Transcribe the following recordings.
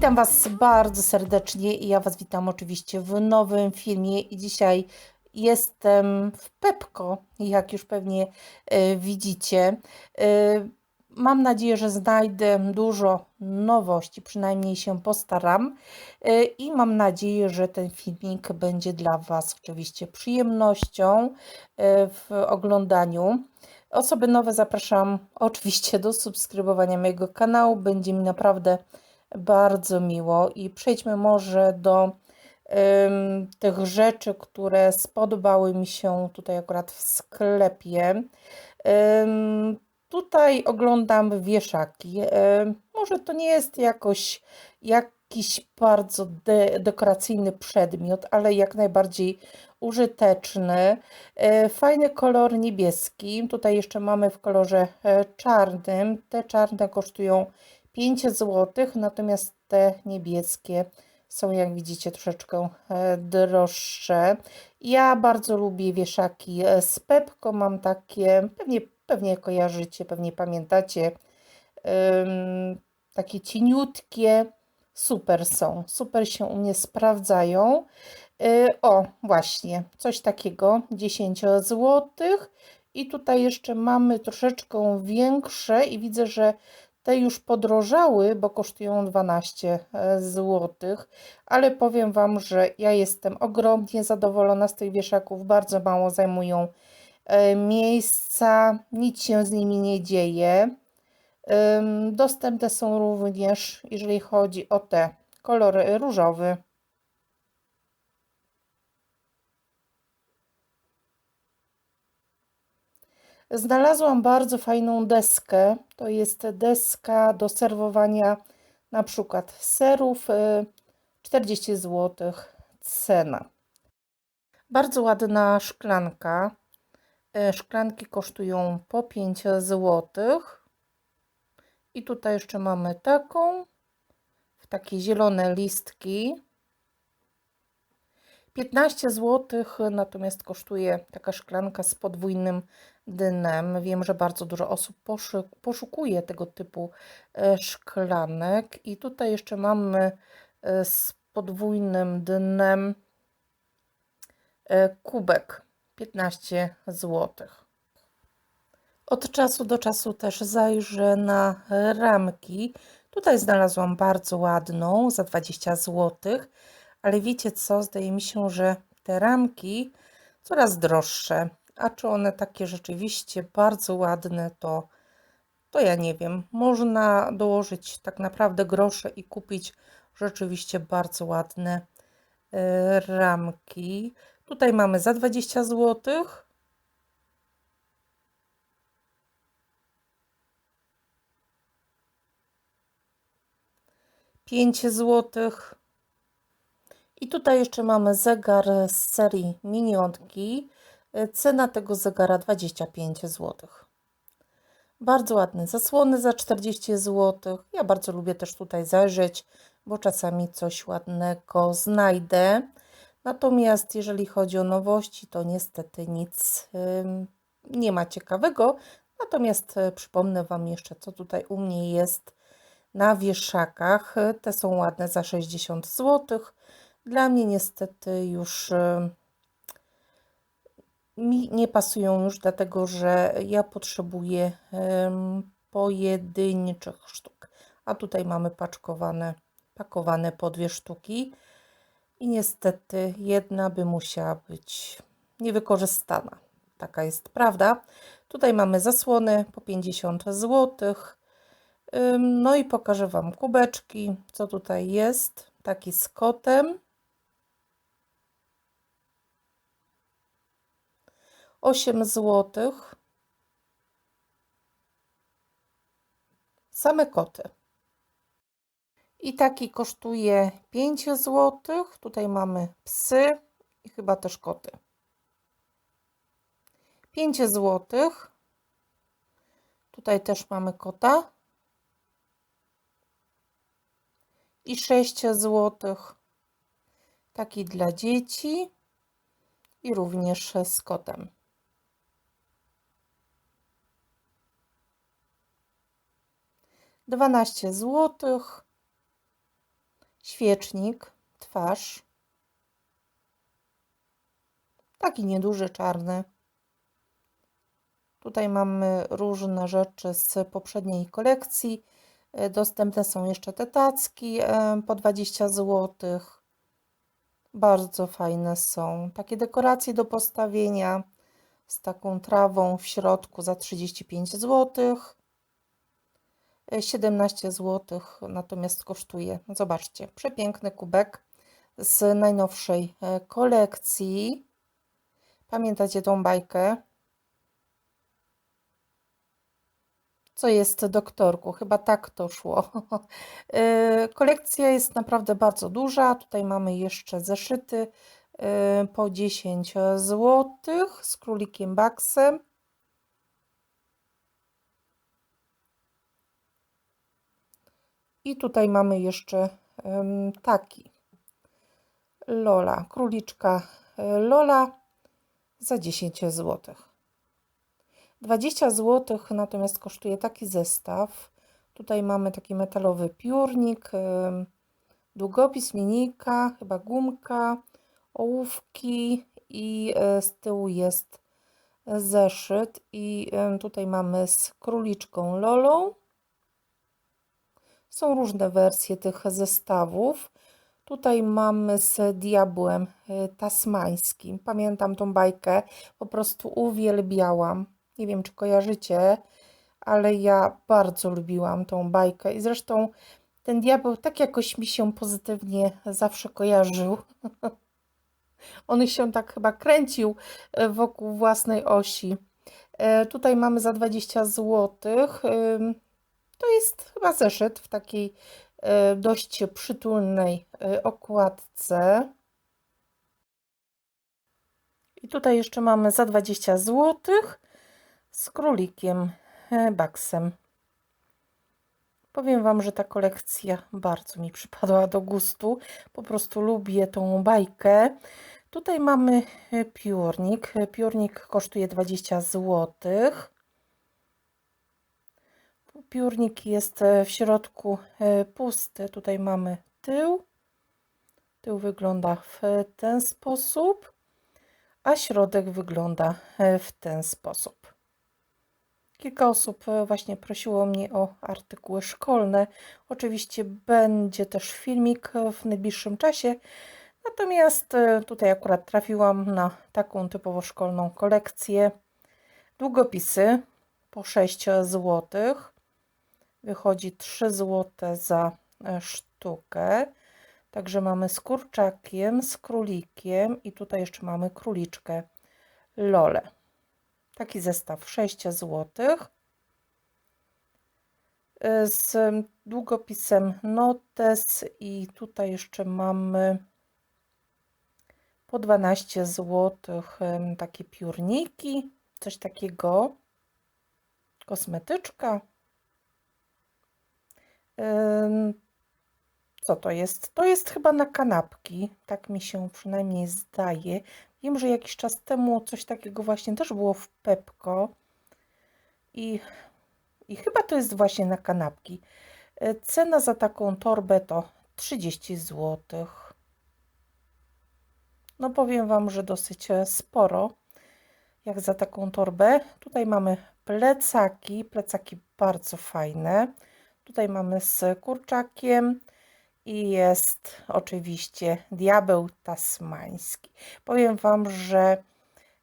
Witam Was bardzo serdecznie i ja Was witam oczywiście w nowym filmie i dzisiaj jestem w Pepko, jak już pewnie e, widzicie. E, mam nadzieję, że znajdę dużo nowości, przynajmniej się postaram e, i mam nadzieję, że ten filmik będzie dla Was oczywiście przyjemnością w oglądaniu. Osoby nowe zapraszam oczywiście do subskrybowania mojego kanału, będzie mi naprawdę bardzo miło i przejdźmy może do ym, tych rzeczy, które spodobały mi się tutaj akurat w sklepie. Ym, tutaj oglądam wieszaki. Ym, może to nie jest jakoś jakiś bardzo de dekoracyjny przedmiot, ale jak najbardziej użyteczny. E, fajny kolor niebieski. Tutaj jeszcze mamy w kolorze e, czarnym. Te czarne kosztują 5 zł, natomiast te niebieskie są, jak widzicie, troszeczkę e, droższe. Ja bardzo lubię wieszaki e, z Pepko, mam takie, pewnie, pewnie kojarzycie, pewnie pamiętacie, takie cieniutkie, super są, super się u mnie sprawdzają. E, o, właśnie, coś takiego, 10 zł. I tutaj jeszcze mamy troszeczkę większe i widzę, że te już podrożały, bo kosztują 12 e, zł, ale powiem Wam, że ja jestem ogromnie zadowolona z tych wieszaków, bardzo mało zajmują e, miejsca, nic się z nimi nie dzieje. Dostępne są również, jeżeli chodzi o te kolory różowy, Znalazłam bardzo fajną deskę. To jest deska do serwowania na przykład serów. 40 y, zł cena. Bardzo ładna szklanka. Y, szklanki kosztują po 5 zł. I tutaj jeszcze mamy taką, w takie zielone listki. 15 zł natomiast kosztuje taka szklanka z podwójnym dnem. Wiem, że bardzo dużo osób poszukuje tego typu e, szklanek. I tutaj jeszcze mamy e, z podwójnym dnem e, kubek 15 zł. Od czasu do czasu też zajrzę na ramki. Tutaj znalazłam bardzo ładną za 20 zł ale wiecie co? Zdaje mi się, że te ramki coraz droższe. A czy one takie rzeczywiście bardzo ładne, to, to ja nie wiem. Można dołożyć tak naprawdę grosze i kupić rzeczywiście bardzo ładne y, ramki. Tutaj mamy za 20 zł. Pięć złotych. I tutaj jeszcze mamy zegar z serii Minionki. Cena tego zegara 25 zł. Bardzo ładne zasłony za 40 zł. Ja bardzo lubię też tutaj zajrzeć, bo czasami coś ładnego znajdę. Natomiast jeżeli chodzi o nowości, to niestety nic nie ma ciekawego. Natomiast e, przypomnę Wam jeszcze, co tutaj u mnie jest na wieszakach. Te są ładne za 60 zł. Dla mnie niestety już mi nie pasują już, dlatego że ja potrzebuję pojedynczych sztuk. A tutaj mamy paczkowane, pakowane po dwie sztuki. I niestety jedna by musiała być niewykorzystana. Taka jest prawda. Tutaj mamy zasłony po 50 zł. No i pokażę Wam kubeczki, co tutaj jest. Taki z kotem. 8 zł. Same koty. I taki kosztuje 5 zł. Tutaj mamy psy i chyba też koty. 5 zł. Tutaj też mamy kota. I 6 zł. Taki dla dzieci i również z kotem. 12 zł. świecznik, twarz. Taki nieduży, czarny. Tutaj mamy różne rzeczy z poprzedniej kolekcji. E, Dostępne są jeszcze te tacki e, po 20 zł. Bardzo fajne są. Takie dekoracje do postawienia z taką trawą w środku za 35 zł. 17 zł natomiast kosztuje. Zobaczcie, przepiękny kubek z najnowszej e, kolekcji. Pamiętacie tą bajkę? Co jest doktorku? Chyba tak to szło. E, Kolekcja jest naprawdę bardzo duża. Tutaj mamy jeszcze zeszyty e, po 10 zł z królikiem Baksem. I tutaj mamy jeszcze taki Lola, króliczka e, Lola za 10 zł. 20 zł natomiast kosztuje taki zestaw. Tutaj mamy taki metalowy piórnik, długopis, linijka, chyba gumka, ołówki i e, z tyłu jest zeszyt i tutaj mamy z króliczką Lolą. Są różne wersje tych zestawów. Tutaj mamy z diabłem y, tasmańskim. Pamiętam tą bajkę, po prostu uwielbiałam. Nie wiem, czy kojarzycie, ale ja bardzo lubiłam tą bajkę. I zresztą ten diabeł tak jakoś mi się pozytywnie zawsze kojarzył. On się tak chyba kręcił y, wokół własnej osi. E, Tutaj mamy za 20 zł. To jest chyba zeszyt w takiej e, dość przytulnej e, okładce. I tutaj jeszcze mamy za 20 zł z królikiem e, Baksem. Powiem Wam, że ta kolekcja bardzo mi przypadła do gustu. Po prostu lubię tą bajkę. Tutaj mamy piórnik. Piórnik kosztuje 20 zł. Piórnik jest e, w środku e, pusty. Tutaj mamy tył. Tył wygląda w ten sposób, a środek wygląda e, w ten sposób. Kilka osób właśnie prosiło mnie o artykuły szkolne. Oczywiście będzie też filmik w najbliższym czasie. Natomiast tutaj akurat trafiłam na taką typowo szkolną kolekcję. Długopisy po 6 zł. Wychodzi 3 zł za e, sztukę. Także mamy z kurczakiem, z królikiem i tutaj jeszcze mamy króliczkę Lole. Taki zestaw 6 zł. E, Z długopisem Notes i tutaj jeszcze mamy po 12 zł takie piórniki, coś takiego. Kosmetyczka. Co to jest? To jest chyba na kanapki, tak mi się przynajmniej zdaje. Wiem, że jakiś czas temu coś takiego właśnie też było w Pepko i, i chyba to jest właśnie na kanapki. E, Cena za taką torbę to 30 zł. No powiem Wam, że dosyć e, sporo, jak za taką torbę. Tutaj mamy plecaki, plecaki bardzo fajne. Tutaj mamy z kurczakiem i jest oczywiście diabeł tasmański. Powiem Wam, że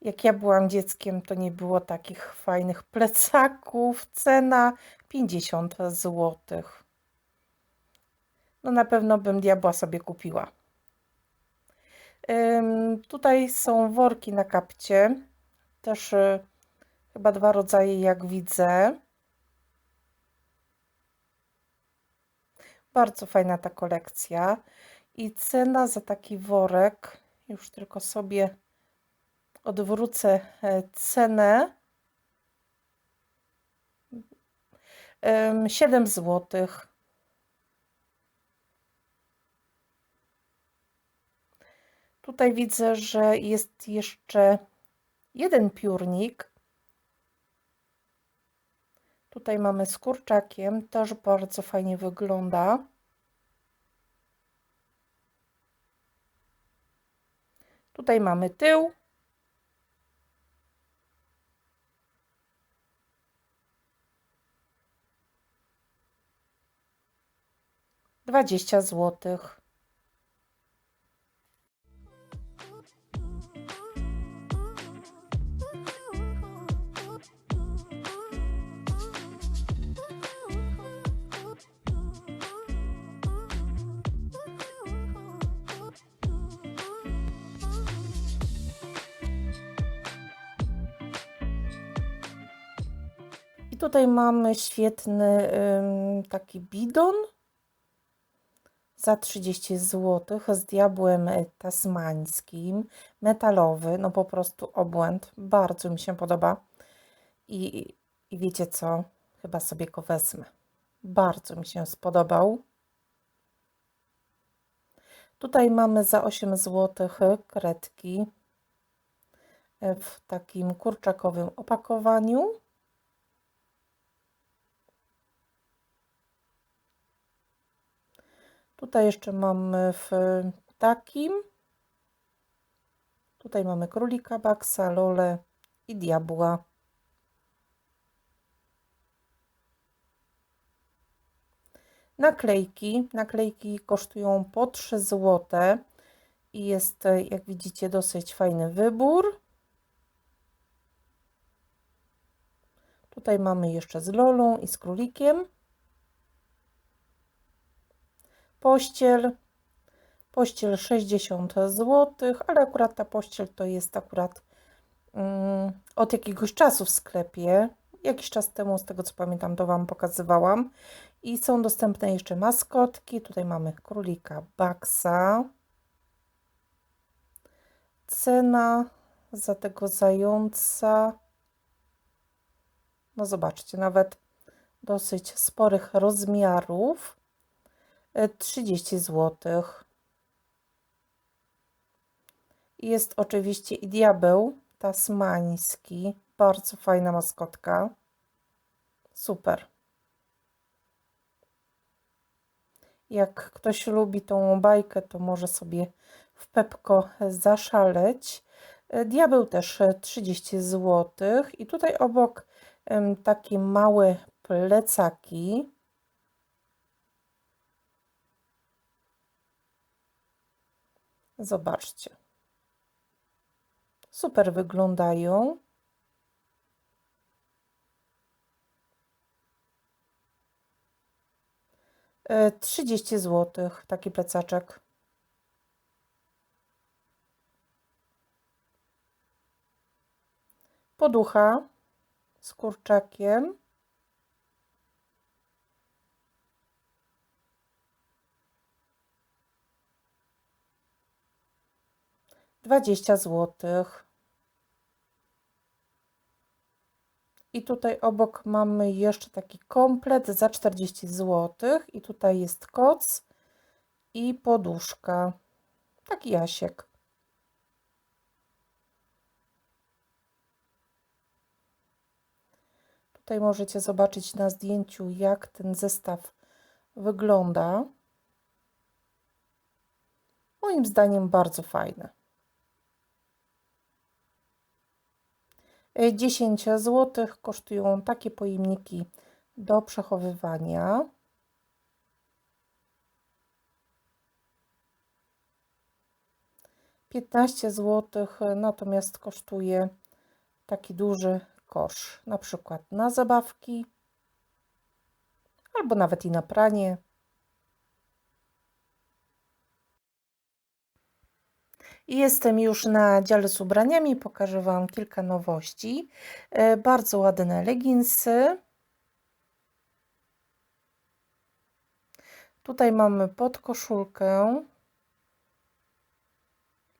jak ja byłam dzieckiem, to nie było takich fajnych plecaków. Cena 50 zł. No na pewno bym diabła sobie kupiła. Tutaj są worki na kapcie. Też y, chyba dwa rodzaje, jak widzę. Bardzo fajna ta kolekcja. I cena za taki worek, już tylko sobie odwrócę e, cenę. Ym, 7 zł. Tutaj widzę, że jest jeszcze jeden piórnik. Tutaj mamy z kurczakiem, też bardzo fajnie wygląda. Tutaj mamy tył. Dwadzieścia złotych. I tutaj mamy świetny taki bidon za 30 zł z diabłem tasmańskim, metalowy, no po prostu obłęd, bardzo mi się podoba. I, i wiecie co, chyba sobie go wezmę, bardzo mi się spodobał. Tutaj mamy za 8 zł kredki w takim kurczakowym opakowaniu. Tutaj jeszcze mamy w takim. Tutaj mamy królika, baksa, lole i diabła. Naklejki. Naklejki kosztują po 3 zł i jest, jak widzicie, dosyć fajny wybór. Tutaj mamy jeszcze z lolą i z królikiem. Pościel. Pościel 60 zł, ale akurat ta pościel to jest akurat um, od jakiegoś czasu w sklepie. Jakiś czas temu, z tego co pamiętam, to Wam pokazywałam. I są dostępne jeszcze maskotki. Tutaj mamy królika Baxa. Cena za tego zająca. No zobaczcie, nawet dosyć sporych rozmiarów. 30 zł. Jest oczywiście i diabeł tasmański. Bardzo fajna maskotka. Super. Jak ktoś lubi tą bajkę, to może sobie w Pepko zaszaleć. Diabeł też 30 zł. I tutaj obok takie małe plecaki Zobaczcie. Super wyglądają. E, 30 zł taki plecaczek. Poducha z kurczakiem. 20 zł. I tutaj obok mamy jeszcze taki komplet za 40 zł. I tutaj jest koc i poduszka. Taki jasiek. Tutaj możecie zobaczyć na zdjęciu, jak ten zestaw wygląda. Moim zdaniem bardzo fajny. 10 zł kosztują takie pojemniki do przechowywania. Piętnaście zł natomiast kosztuje taki duży kosz, na przykład na zabawki albo nawet i na pranie. Jestem już na dziale z ubraniami, pokażę Wam kilka nowości. E, bardzo ładne leginsy. Tutaj mamy podkoszulkę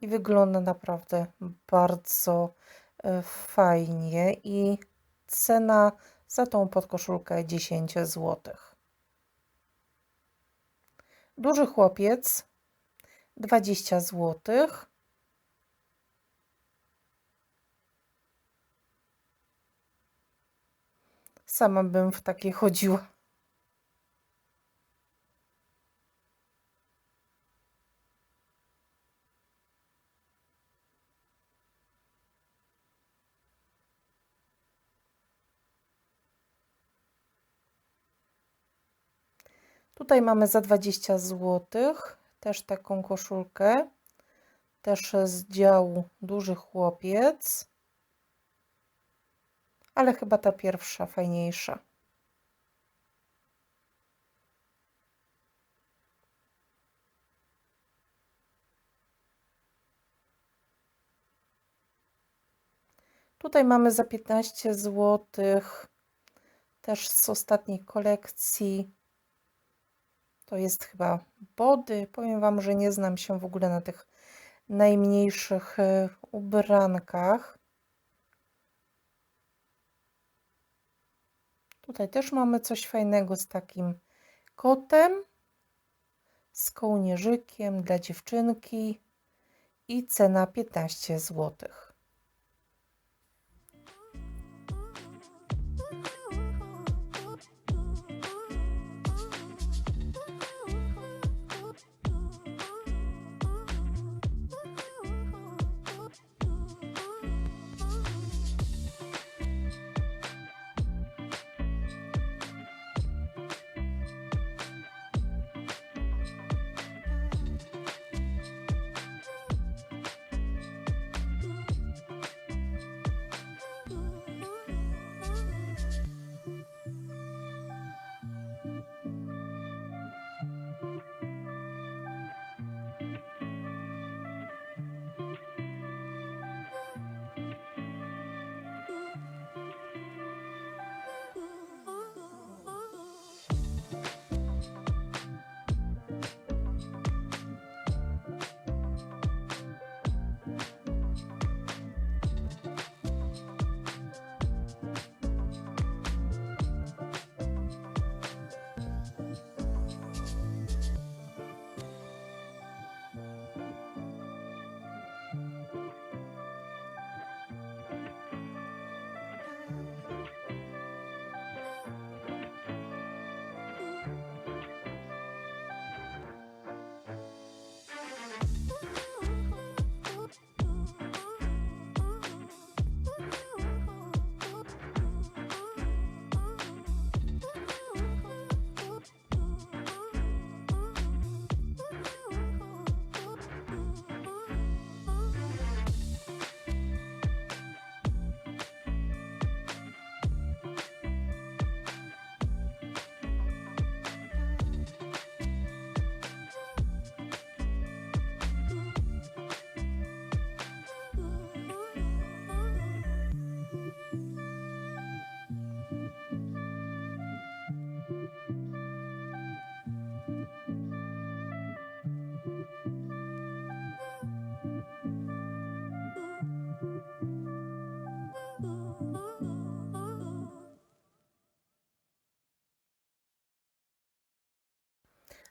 i wygląda naprawdę bardzo e, fajnie i cena za tą podkoszulkę 10 zł. Duży chłopiec 20 złotych. Sama bym w takie chodziła. Tutaj mamy za 20 zł też taką koszulkę, też z działu duży chłopiec ale chyba ta pierwsza fajniejsza. Tutaj mamy za 15 zł, też z ostatniej kolekcji. To jest chyba body. Powiem Wam, że nie znam się w ogóle na tych najmniejszych e, ubrankach. Tutaj też mamy coś fajnego z takim kotem, z kołnierzykiem dla dziewczynki i cena 15 złotych.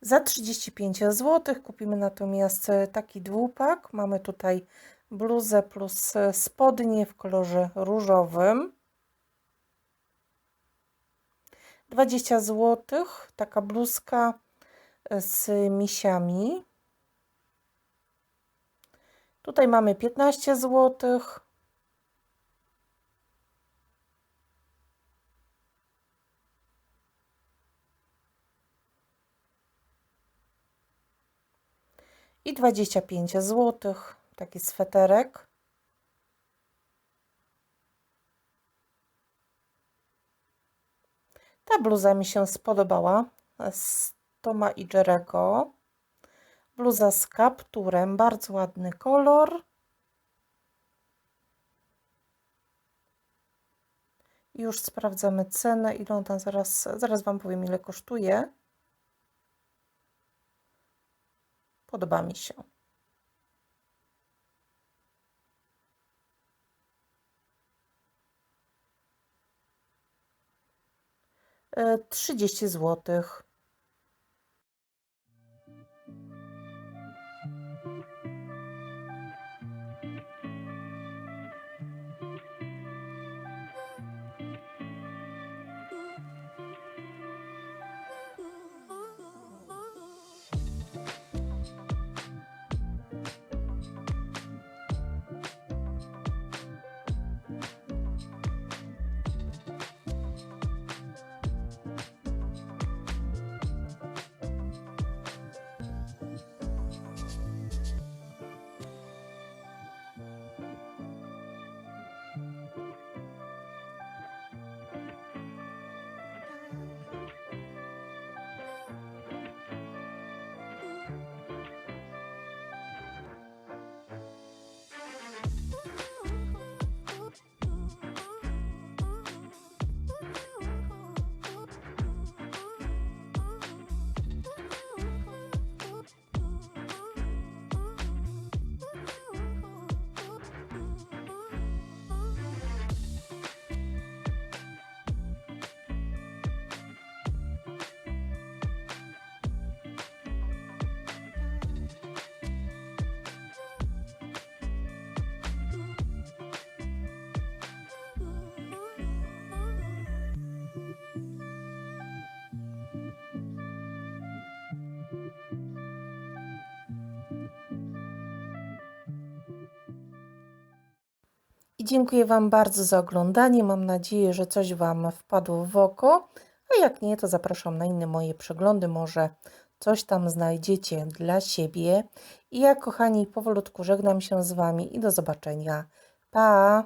Za 35 zł kupimy natomiast e, taki dwupak. Mamy tutaj bluzę plus e, spodnie w kolorze różowym. 20 zł taka bluzka e, z misiami. Tutaj mamy 15 złotych. I 25 zł. Taki sweterek. Ta bluza mi się spodobała z Toma i Jerego. Bluza z kapturem, bardzo ładny kolor. Już sprawdzamy cenę, ile ona zaraz, zaraz Wam powiem, ile kosztuje. Podoba mi się. E, trzydzieści złotych. I dziękuję Wam bardzo za oglądanie. Mam nadzieję, że coś Wam wpadło w oko. A jak nie, to zapraszam na inne moje przeglądy. Może coś tam znajdziecie dla siebie. I ja, kochani, powolutku żegnam się z Wami i do zobaczenia. Pa!